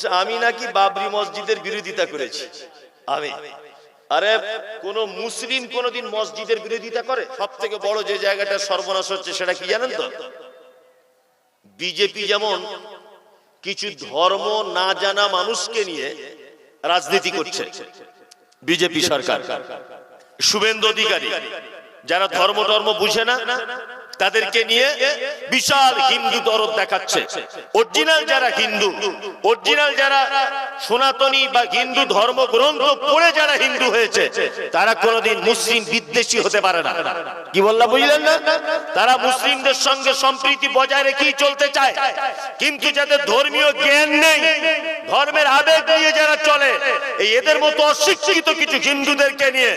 বলছে, আমি নাকি বাবরি মসজিদের বিরোধিতা করেছি। আমি। আরে, কোন মুসলিম কোনদিন মসজিদের বিরোধিতা করে? সব থেকে বড় যে জায়গাটা সর্বনাশ হচ্ছে সেটা কি জানেন তো? বিজেপি যেমন কিছু ধর্ম না জানা মানুষকে নিয়ে রাজনীতি করছে, বিজেপি সরকার। শুভেন্দু অধিকারী, যারা ধর্ম ধর্ম বুঝে না তাদেরকে নিয়ে বিশাল হিন্দু দরদ দেখাচ্ছে। অরিজিনাল যারা হিন্দু অরিজিনাল যারা সনাতনী বা হিন্দু ধর্মগ্রন্থ পড়ে যারা হিন্দু হয়েছে, তারা কোনোদিন মুসলিম বিদ্বেষী হতে পারে না। কি বললাম বুঝলেন না? তারা মুসলিমদের সঙ্গে সম্প্রীতি বজায় রেখেই চলতে চায়। কিন্তু যাদের ধর্মীয় জ্ঞান নেই, ধর্মের আবেগ নিয়ে যারা চলে এদের মতো অশিক্ষিত কিছু হিন্দুদেরকে নিয়ে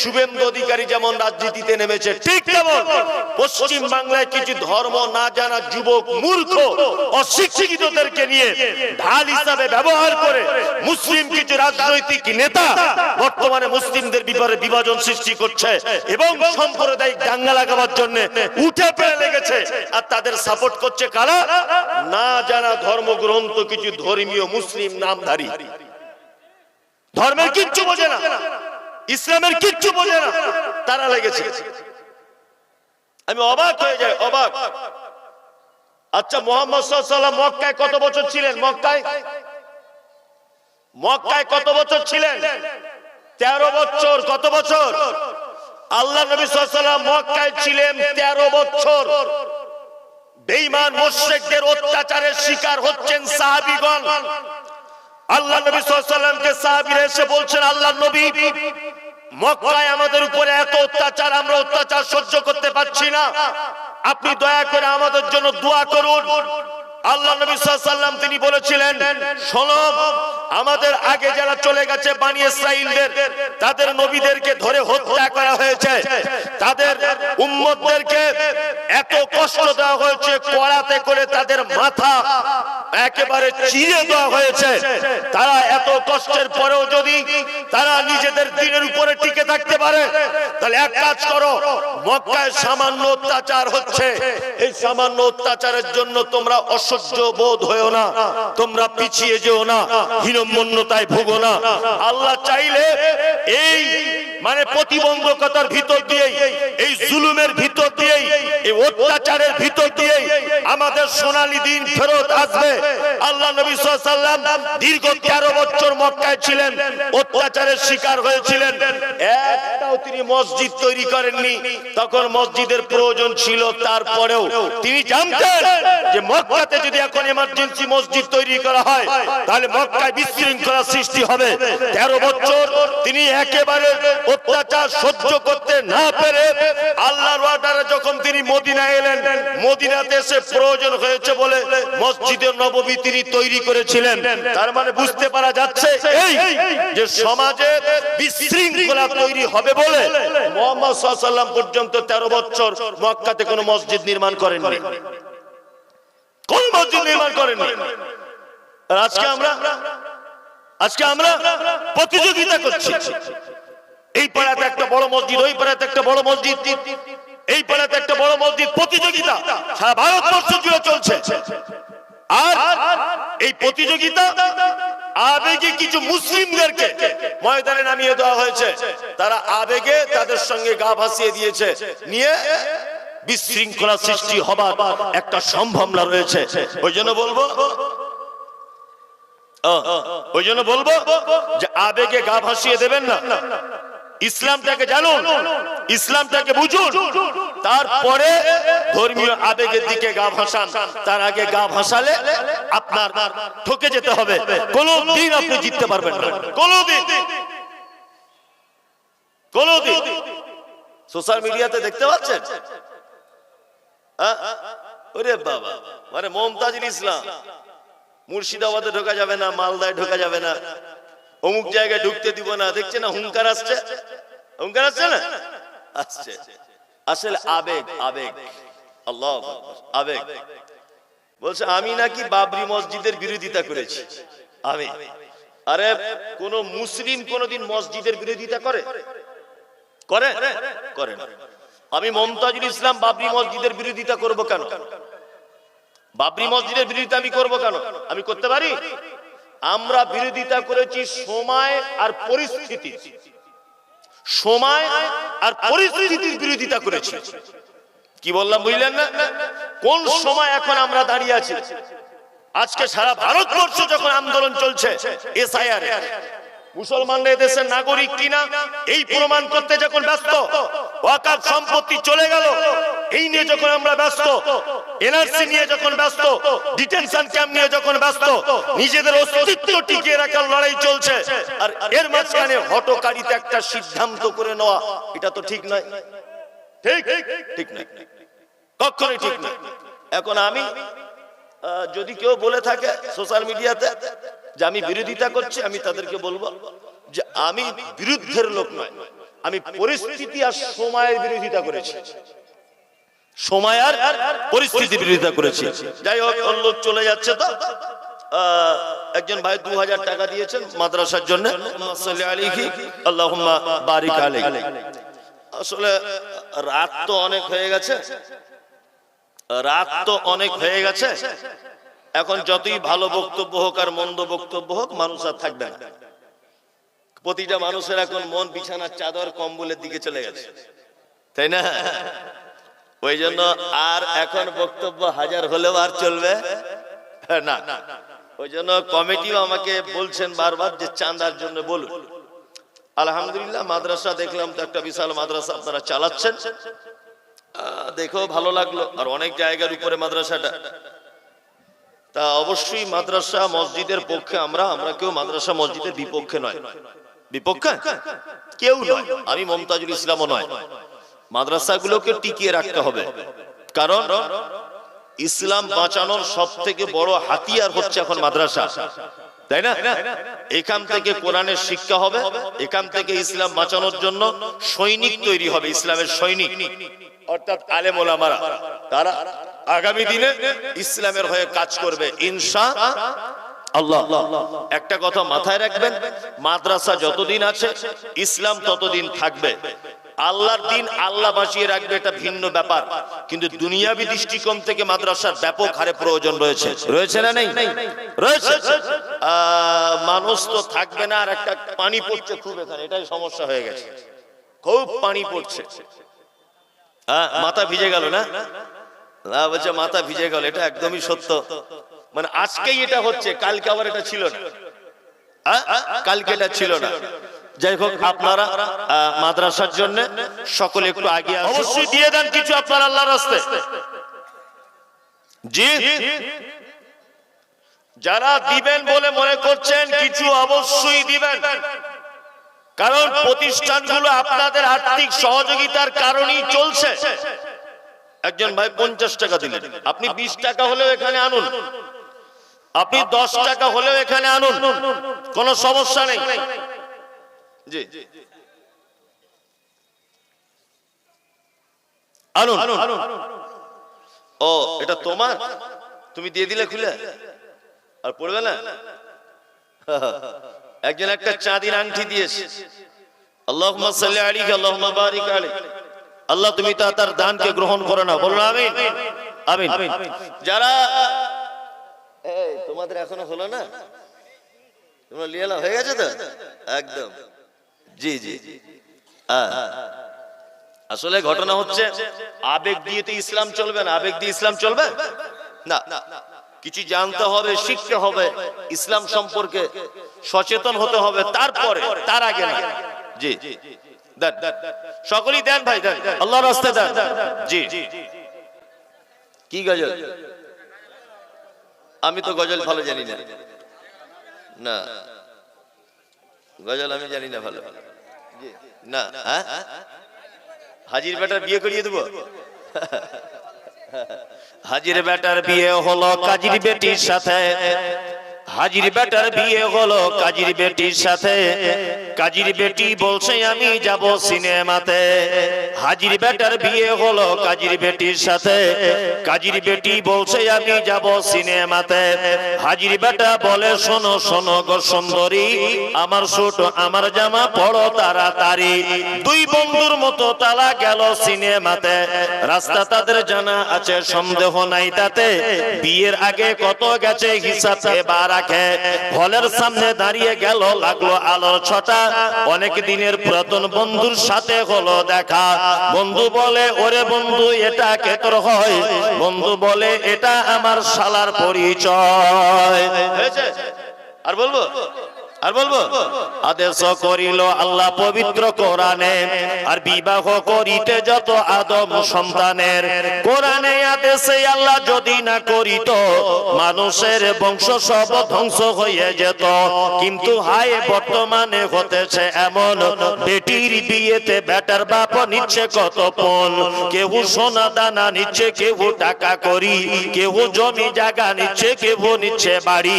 শুভেন্দু অধিকারী যেমন রাজনীতিতে নেমেছে, ঠিক তেমন পশ্চিম বাংলায় কিছু ধর্ম না জানা যুবক, মূর্খ, অশিক্ষিতদেরকে নিয়ে ঢাল হিসাবে ব্যবহার করে মুসলিম কিছু রাজনৈতিক নেতা বর্তমানে মুসলিমদের বিপরে বিভাজন সৃষ্টি করছে এবং সাম্প্রদায়িক দাঙ্গা লাগাবার জন্য উঠে লেগেছে। আর তাদের সাপোর্ট করছে কারা? না জানা ধর্মগ্রন্থ কিছু ধর্মীয় মুসলিম নামধারী। ধর্মের কিচ্ছু বোঝে না। ইসলামের কিচ্ছু বোঝে না। তারা লেগেছে। আমি অবাক হয়ে যাই, অবাক। আচ্ছা মোহাম্মদ সাল্লাম মক্কায় কত বছর ছিলেন? মক্কায়? মক্কায় কত বছর ছিলেন? তেরো বছর। কত বছর? আল্লাহ নবী সাল্লাম মক্কায় ছিলেন তেরো বছর। বেঈমান মোশেকদের অত্যাচারের শিকার হচ্ছেন সাহাবিগণ। আল্লাহ নবী সাল্লামকে সাহাবিরা এসে বলছেন আল্লাহ নবী, মক্কায় আমাদের উপরে এত অত্যাচার, আমরা অত্যাচার সহ্য করতে পারছি না। আপনি দয়া করে আমাদের জন্য দোয়া করুন। আল্লাহ নবী সাল্লাম তিনি বলেছিলেন, শোনো আমাদের আগে যারা চলে গেছে বানি ইসরাইলদের তাদের নবীদেরকে ধরে হত্যা করা হয়েছে। তাদের উম্মতদেরকে এত কষ্ট দেওয়া হয়েছে, কড়াতে করে তাদের মাথা একেবারে চিরে দেওয়া হয়েছে। তারা এত কষ্টের পরেও যদি তারা নিজেদের দিনের উপরে টিকে থাকতে পারে, তাহলে এক কাজ করো, মক্কায় সামান্য অত্যাচার হচ্ছে। এই সামান্য অত্যাচারের জন্য তোমরা অসহ্য বোধ হয়েও না, তোমরা পিছিয়ে যেও না হীনমন্যতায় ভুগো না। আল্লাহ চাইলে এই মানে প্রতিবন্ধকতার ভিতর দিয়েই, এই জুলুমের ভিতর দিয়েই, এই অত্যাচারের ভিতর দিয়েই আমাদের সোনালী দিন ফেরত আসবে। আল্লাহ নবী সাল্লাম দীর্ঘ তেরো বছর মক্কায় ছিলেন, অত্যাচারের শিকার হয়েছিলেন। তিনি মসজিদ তৈরি করেননি। তখন মসজিদের প্রয়োজন ছিল, তারপরেও তিনি জানতেন যে মক্কাতে যদি এখন এমার্জেন্সি মসজিদ তৈরি করা হয়, তাহলে মক্কায় বিশৃঙ্খলা সৃষ্টি হবে। তেরো বছর তিনি একেবারে অত্যাচার সহ্য করতে না পেরে আল্লাহর ওয়ার্ডারে যখন তিনি মদিনা এলেন, মদিনাতে এসে প্রয়োজন হয়েছে বলে মসজিদের নববী তিনি তৈরি করেছিলেন। তার মানে বুঝতে পারা যাচ্ছে এই যে সমাজে বিশৃঙ্খলা তৈরি হবে বলে মোহাম্মদ সাল্লাম পর্যন্ত তেরো বছর মক্কাতে কোনো মসজিদ নির্মাণ করেননি। কোন মসজিদ নির্মাণ করেননি? আর আজকে আমরা আজকে আমরা প্রতিযোগিতা করছি। এই পাড়াতে একটা বড় মসজিদ, ওই পাড়াতে একটা বড় মসজিদ, এই পাড়াতে একটা বড় মসজিদ, প্রতিযোগিতা সারা ভারতবর্ষ জুড়ে চলছে। আর এই প্রতিযোগিতা আবেগে কিছু মুসলিমদেরকে ময়দানে নামিয়ে দেওয়া হয়েছে। তারা আবেগে তাদের সঙ্গে গা ভাসিয়ে দিয়েছে। নিয়ে বিশৃঙ্খলা সৃষ্টি হবার একটা সম্ভাবনা রয়েছে। ওই জন্য বলব ওই জন্য বলব যে আবেগে গা ভাসিয়ে দেবেন না। ইসলামটাকে জানুন, ইসলামটাকে বুঝুন। তারপরে ধর্মীয় আবেগের দিকে গা ভাসান। তার আগে গা ভাসালে আপনার ঠকে যেতে হবে। কোনো দিন আপনি জিততে পারবেন না। কোনো দিন কোনো দিন সোশ্যাল মিডিয়াতে দেখতে পাচ্ছেন? ওরে বাবা। মানে মমতাজুল ইসলাম। মুর্শিদাবাদে ঢোকা যাবে না, মালদায় ঢোকা যাবে না। অমুক জায়গায় ঢুকতে দিব না দেখছে না হুঙ্কার আসছে? হুঙ্কার আসছে না? আসছে। আসলে আবেগ আবেগ। আল্লাহ আবেগ। বলছে, আমি নাকি বাবরি মসজিদের বিরোধিতা করেছি। আমি। আরে, কোন মুসলিম কোনদিন মসজিদের বিরোধিতা করে? করে? করে আমি মমতাজুল ইসলাম বাবরি মসজিদের বিরোধিতা করব কেন? বাবরি মসজিদের বিরোধিতা আমি করব কেন? আমি করতে পারি? আমরা বিরোধিতা করেছি সময় আর পরিস্থিতি। সময় আর পরিস্থিতির বিরোধিতা করেছি। কি বললাম বুঝলেন না? কোন সময় এখন আমরা দাঁড়িয়ে আছি? আজকে সারা ভারতবর্ষ যখন আন্দোলন চলছে, এসআইআর মুসলমানরা এদেশের নাগরিক কিনা? এই প্রমাণ করতে যখন ব্যস্ত ওয়াকাফ সম্পত্তি চলে গেল এই নিয়ে যখন আমরা ব্যস্ত এনআরসি নিয়ে যখন ব্যস্ত ডিটেনশন ক্যাম্প নিয়ে যখন ব্যস্ত, নিজেদের অস্তিত্ব টিকিয়ে রাখার লড়াই চলছে, আর এর মাঝখানে হটকারিতে একটা সিদ্ধান্ত করে নেওয়া, এটা তো ঠিক নয়। ঠিক? ঠিক নয়। কখনোই ঠিক নয়। এখন আমি যদি কেউ বলে থাকে সোশ্যাল মিডিয়াতে যে আমি বিরোধিতা করছি, আমি তাদেরকে বলব যে আমি বিরুদ্ধের লোক নয়, আমি পরিস্থিতি আর সময়ের বিরোধিতা করেছি। সময় আর পরিস্থিতি বিরোধিতা করেছি। যাই হোক লোক চলে যাচ্ছে তো একজন ভাই দু হাজার টাকা দিয়েছেন মাদ্রাসার জন্য। আসলে রাত তো অনেক হয়ে গেছে। রাত তো অনেক হয়ে গেছে। এখন যতই ভালো বক্তব্য হোক আর মন্দ বক্তব্য হোক, মানুষ আর থাকবে না। প্রতিটা মানুষের এখন মন বিছানার চাদর কম্বলের দিকে চলে গেছে। তাই না? ওই জন্য আর এখন বক্তব্য হাজার হলেও আর চলবে? না। ওই জন্য কমিটিও আমাকে বলছেন বারবার যে চাঁদার জন্য বলুন। আলহামদুলিল্লাহ, মাদ্রাসা দেখলাম তো একটা বিশাল মাদ্রাসা আপনারা চালাচ্ছেন। দেখেও ভালো লাগল। আর অনেক জায়গার উপরে মাদ্রাসাটা। তা অবশ্যই মাদ্রাসা মসজিদের পক্ষে আমরা আমরা কেউ মাদ্রাসা মসজিদের বিপক্ষে নয়। বিপক্ষে? কেউ নয়। আমি মমতাজুল ইসলামও নয়। মাদ্রাসাগুলোকে টিকিয়ে রাখতে হবে। কারণ ইসলাম বাঁচানোর সব থেকে বড় হাতিয়ার হচ্ছে এখন মাদ্রাসা। তাই না? এখান থেকে কোরআনের শিক্ষা হবে, এখান থেকে ইসলাম বাঁচানোর জন্য সৈনিক তৈরি হবে, ইসলামের সৈনিক। অর্থাৎ আলেম ওলামারা তারা আগামী দিনে ইসলামের হয়ে কাজ করবে, ইনশা আল্লাহ। একটা কথা মাথায় রাখবেন, মাদ্রাসা যতদিন আছে, ইসলাম ততদিন থাকবে। আল্লাহর দিন আল্লাহ বাঁচিয়ে রাখবে এটা ভিন্ন ব্যাপার। কিন্তু দুনিয়াবি দৃষ্টিকোণ থেকে মাদ্রাসার ব্যাপক হারে প্রয়োজন রয়েছে। রয়েছে না নেই? রয়েছে। মানুষ তো থাকবে না আর একটা পানি পড়ছে খুব এখানে, এটাই সমস্যা হয়ে গেছে। খুব পানি পড়ছে। হ্যাঁ মাথা ভিজে গেল না? না বলছে মাথা ভিজে গেল, এটা একদমই সত্য। মানে আজকেই এটা হচ্ছে, কালকে আবার এটা ছিল না? কালকে এটা ছিল না। যাই হোক আপনারা মাদ্রাসার জন্য সকলে একটু আগে অবশ্যই দিয়ে দেন কিছু আপনার আল্লাহর রাস্তায় জি। যারা দিবেন বলে মনে করছেন কিছু অবশ্যই দিবেন। কারণ প্রতিষ্ঠানগুলো আপনাদের আর্থিক সহযোগিতার কারণেই চলছে। একজন ভাই পঞ্চাশ টাকা দিলেন। আপনি বিশ টাকা হলেও এখানে আনুন। আপনি দশ টাকা হলেও এখানে আনুন। কোনো সমস্যা নেই। জি। আনুন। ও এটা তোমার? তুমি দিয়ে দিলে খুলে? আর পড়বে না? একজন একটা চাঁদির আংটি দিয়েছে। আলাইহি আল্লাহ তুমি তা তার দানকে গ্রহণ করো না। বলুন আমিন। আমিন। যারা তোমাদের এখনও হলো না? তোমরা লিয়ে নাও, হয়ে গেছে তো? একদম। জি জি। হ্যাঁ। আসলে ঘটনা হচ্ছে, আবেগ দিয়ে তো ইসলাম চলবে না। আবেগ দিয়ে ইসলাম চলবে? না। কিছু জানতে হবে, শিখতে হবে, ইসলাম সম্পর্কে সচেতন হতে হবে তারপরে, তার আগে জি। সকলেই দেন ভাই, দেন। আল্লাহর রাস্তায় দেন। জি। কি গজল? আমি তো গজল ভালো জানি না। না। গজল আমি জানি না ভালো। না হ্যাঁ? হাজির বেটার বিয়ে করিয়ে দেবো। হাজির বেটার বিয়ে হলো কাজির বেটির সাথে। হাজির বেটার বিয়ে হলো কাজীর বেটির সাথে। কাজীর বেটি বলছে আমি যাব সিনেমাতে। হাজির বেটার বিয়ে হলো কাজীর বেটির সাথে। কাজীর বেটি বলছে আমি যাব সিনেমাতে। হাজির বেটা বলে শোনো শোনো গো সুন্দরী আমার ছোট আমার জামা পড়ো তাড়াতাড়ি। দুই বন্ধুর মতো তালা গেল সিনেমাতে। রাস্তা তাদের জানা আছে সন্দেহ নাই তাতে। বিয়ের আগে কত গেছে হিসাব। এবার রাখে হলের সামনে দাঁড়িয়ে গেল, লাগল আলোর ছটা। অনেক দিনের পুরাতন বন্ধুর সাথে হলো দেখা। বন্ধু বলে, ওরে বন্ধু, এটা কে তোর হয়? বন্ধু বলে, এটা আমার শালার পরিচয়। আর বলব? আর বলব? আদেশ করিল আল্লাহ পবিত্র কোরআনে, আর বিবাহ করিতে যত আদম সন্তানের, কোরআনে আদেশে আল্লাহ যদি না করিত, মানুষের বংশ সব ধ্বংস হয়ে যেত। কিন্তু হায়, বর্তমানে হতেছে এমন, বেটির বিয়েতে বেটার বাপ নিচ্ছে কত পণ। কেউ সোনা দানা নিচ্ছে কেউ টাকা করি কেউ জমি জায়গা নিচ্ছে কেউ নিচ্ছে বাড়ি।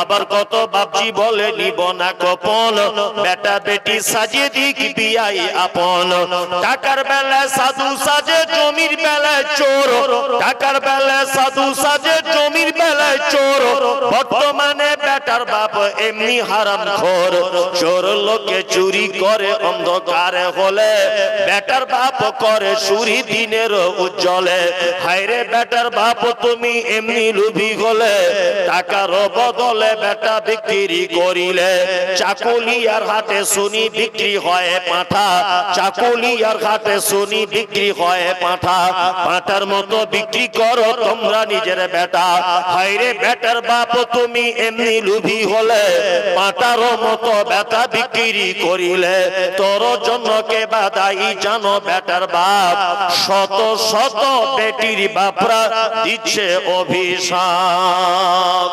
আবার কত বাপজি বলে, নিব না কপল বেটা বেটি সাজিয়ে দিক বিয়াই আপন। টাকার বেলায় সাধু সাজে, জমির বেলায় চোর। টাকার বেলায় সাধু সাজে, জমির বেলায় চোর। বর্তমানে বেটার বাপ এমনি হারাম খোর চোর লোকে চুরি করে অন্ধকারে হলে, বেটার বাপ করে সুরি দিনের উজ্জ্বলে। হায়রে বেটার বাপ, তুমি এমনি লুভি হলে টাকার বদলে বেটা বিক্রি করিলে। চাকুলিয়ার হাতে শুনি বিক্রি হয় পাঠা, চাকুলিয়ার হাতে শুনি বিক্রি হয় পাঠা। পাঠার মতো বিক্রি করো তোমরা নিজের বেটা। হাইরে বেটার বাপ, তুমি এমনি লুভি হলে পাটার মতো বেটা বিক্রি করিলে তোর জন্য কে বাদাই জানো বেটার বাপ? শত শত বেটির বাপরা দিচ্ছে অভিশাপ।